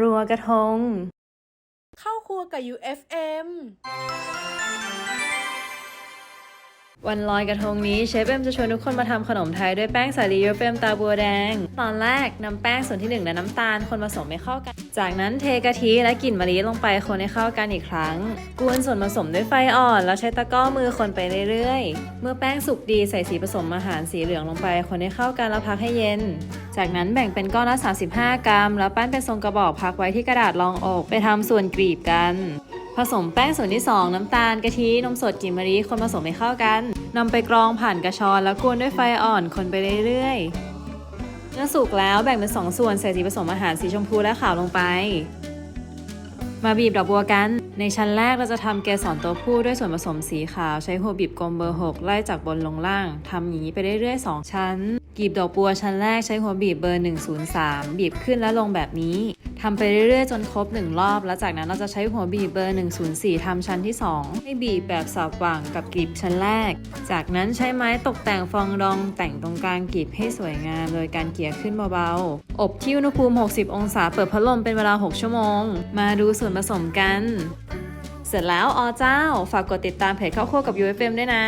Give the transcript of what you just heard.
รัวกระทง เข้าครัวกับ UFM วันลอยกระทงนี้เชฟเอ็มจะชวนทุกคนมาทำขนมไทยด้วยแป้งสาลียูเฟมตาบัวแดง ตอนแรกนำแป้งส่วนที่ 1 และน้ำตาลคนผสมให้เข้ากัน จากนั้นเทกะทิและกลิ่นมะลิลงไปคนให้เข้ากันอีกครั้ง กวนส่วนผสมด้วยไฟอ่อน แล้วใช้ตะกร้อมือคนไปเรื่อยๆ เมื่อแป้งสุกดีใส่สีผสมอาหารสีเหลืองลงไป คนให้เข้ากันแล้วพักให้เย็น จากนั้นแบ่งเป็นก้อนละ 35 กรัม แล้วปั้นเป็นทรงกระบอกพักไว้ที่กระดาษรองอกไปทำส่วนกรีบกัน ผสมแป้งส่วนที่ 2 น้ำตาลกะทินมสดกิ่มะลิคนผสมให้เข้ากันนำไปกรองผ่านกระชอนแล้วกวนด้วยไฟอ่อนคนไปเรื่อยๆเมื่อสุกแล้วแบ่งเป็น 2 ส่วนใส่สีผสมอาหารสีชมพูและขาวลงไป มาบีบดอกบัวกัน ในชั้นแรกเราจะทำเกสรตัวผู้ด้วยส่วนผสมสีขาว ใช้หัวบีบกลมเบอร์ 6 ไล่จากบนลงล่างทำอย่างนี้ไปเรื่อยๆ 2 ชั้น กีบดอกบัวชั้นแรกใช้หัวบีบเบอร์ 103 บีบขึ้นและลงแบบนี้ทำไปเรื่อยๆ จนครบ 1 รอบ แล้วจากนั้นเราจะใช้หัวบีบเบอร์ 104ทำชั้นที่ 2 ให้บีบแบบสับหว่างกับกลีบชั้นแรก จากนั้นใช้ไม้ตกแต่งฟองรอง แต่งตรงกลางกลีบให้สวยงาม โดยการเกี่ยขึ้นเบาๆ อบที่อุณหภูมิ 60 องศา เปิดพัดลมเป็นเวลา 6 ชั่วโมง มาดูส่วนผสมกัน เสร็จแล้วอเจ้า ฝากกดติดตามเพจข้าวคั่วกับ UFM ด้วยนะ